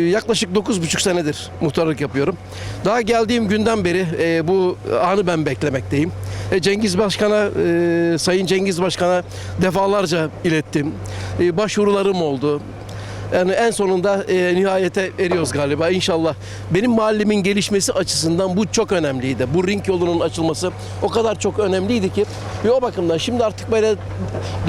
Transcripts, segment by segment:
Yaklaşık 9,5 senedir muhtarlık yapıyorum. Daha geldiğim günden beri e, bu anı ben beklemekteyim. E, Cengiz Başkan'a, e, Sayın Cengiz Başkan'a defalarca ilettim. E, başvurularım oldu. Yani en sonunda e, nihayete eriyoruz galiba inşallah. Benim mahallemin gelişmesi açısından bu çok önemliydi. Bu ring yolunun açılması o kadar çok önemliydi ki ve o bakımdan şimdi artık böyle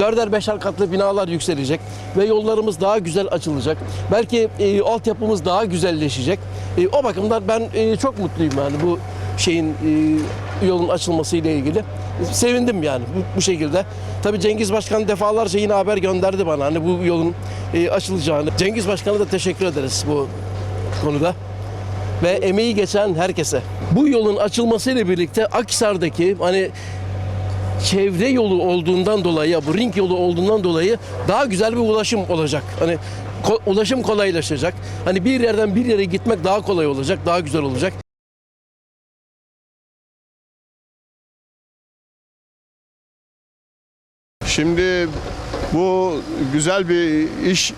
dörder beşer katlı binalar yükselecek ve yollarımız daha güzel açılacak. Belki e, altyapımız daha güzelleşecek. E, o bakımdan ben e, çok mutluyum yani bu şeyin e, yolun açılması ile ilgili. Sevindim yani bu, bu şekilde. Tabii Cengiz Başkan defalarca yine haber gönderdi bana hani bu yolun e, açılacağını. Cengiz Başkan'a da teşekkür ederiz bu konuda ve emeği geçen herkese. Bu yolun açılmasıyla birlikte Akhisar'daki hani çevre yolu olduğundan dolayı ya bu ring yolu olduğundan dolayı daha güzel bir ulaşım olacak. Hani ko- ulaşım kolaylaşacak. Hani bir yerden bir yere gitmek daha kolay olacak, daha güzel olacak. Şimdi bu güzel bir iş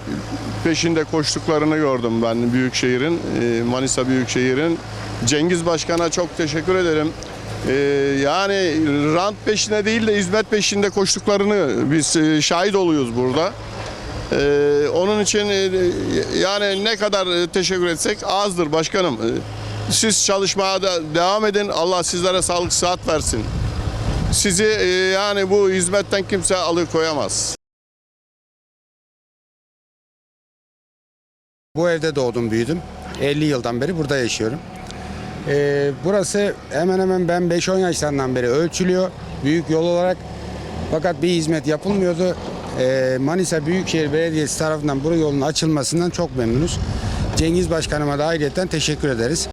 peşinde koştuklarını gördüm ben Büyükşehir'in, e, Manisa Büyükşehir'in. Cengiz Başkan'a çok teşekkür ederim. E, Yani rant peşine değil de hizmet peşinde koştuklarını biz e, şahit oluyoruz burada. Onun için yani ne kadar teşekkür etsek azdır başkanım. Siz çalışmaya da devam edin. Allah sizlere sağlık sıhhat versin. Sizi e, yani bu hizmetten kimse alıkoyamaz. Bu evde doğdum büyüdüm. 50 yıldan beri burada yaşıyorum. Ee, burası hemen hemen ben 5-10 yaşlarından beri ölçülüyor. Büyük yol olarak. Fakat bir hizmet yapılmıyordu. Ee, Manisa Büyükşehir Belediyesi tarafından bu yolun açılmasından çok memnunuz. Cengiz Başkanıma da ayrıyeten teşekkür ederiz.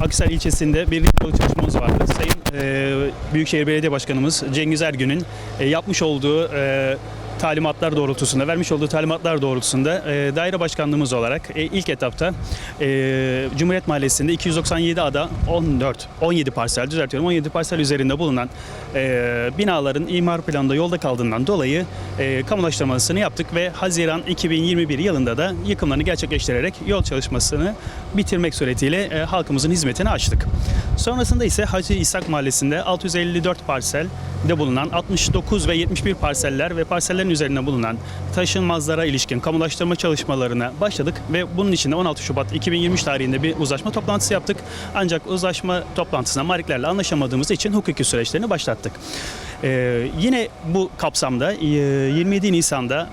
Aksel ilçesinde bir yolu çalışmamız vardı. Sayın e, Büyükşehir Belediye Başkanımız Cengiz Ergün'ün e, yapmış olduğu e, talimatlar doğrultusunda, vermiş olduğu talimatlar doğrultusunda e, daire başkanlığımız olarak e, ilk etapta e, Cumhuriyet Mahallesi'nde 297 ada 14, 17 parsel düzeltiyorum 17 parsel üzerinde bulunan e, binaların imar planında yolda kaldığından dolayı e, kamulaştırmasını yaptık ve Haziran 2021 yılında da yıkımlarını gerçekleştirerek yol çalışmasını bitirmek suretiyle e, halkımızın hizmetine açtık. Sonrasında ise Hacı İshak Mahallesi'nde 654 parselde bulunan 69 ve 71 parseller ve parsellerin üzerinde bulunan taşınmazlara ilişkin kamulaştırma çalışmalarına başladık ve bunun için de 16 Şubat 2023 tarihinde bir uzlaşma toplantısı yaptık. Ancak uzlaşma toplantısına maliklerle anlaşamadığımız için hukuki süreçlerini başlattık. Ee, yine bu kapsamda e, 27 Nisan'da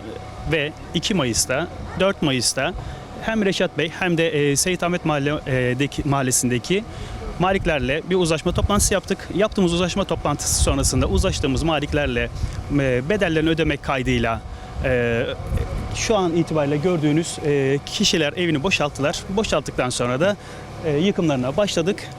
ve 2 Mayıs'ta, 4 Mayıs'ta hem Reşat Bey hem de e, Seyit Ahmet Mahalle'deki, Mahallesi'ndeki maliklerle bir uzlaşma toplantısı yaptık. Yaptığımız uzlaşma toplantısı sonrasında uzlaştığımız maliklerle e, bedellerini ödemek kaydıyla e, şu an itibariyle gördüğünüz e, kişiler evini boşalttılar. Boşalttıktan sonra da e, yıkımlarına başladık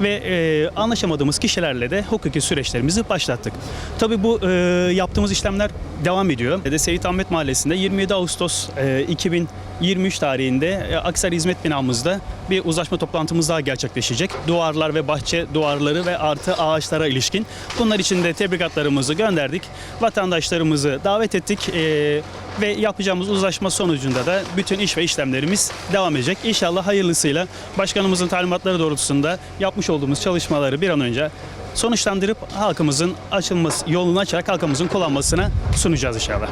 ve e, anlaşamadığımız kişilerle de hukuki süreçlerimizi başlattık. Tabii bu e, yaptığımız işlemler devam ediyor. De Seyit Ahmet Mahallesi'nde 27 Ağustos e, 2023 tarihinde e, Aksar Hizmet binamızda bir uzlaşma toplantımız daha gerçekleşecek. Duvarlar ve bahçe duvarları ve artı ağaçlara ilişkin. Bunlar için de tebrikatlarımızı gönderdik. Vatandaşlarımızı davet ettik. E, ve yapacağımız uzlaşma sonucunda da bütün iş ve işlemlerimiz devam edecek. İnşallah hayırlısıyla başkanımızın talimatları doğrultusunda yapmış olduğumuz çalışmaları bir an önce sonuçlandırıp halkımızın açılması yolunu açarak halkımızın kullanmasına sunacağız inşallah.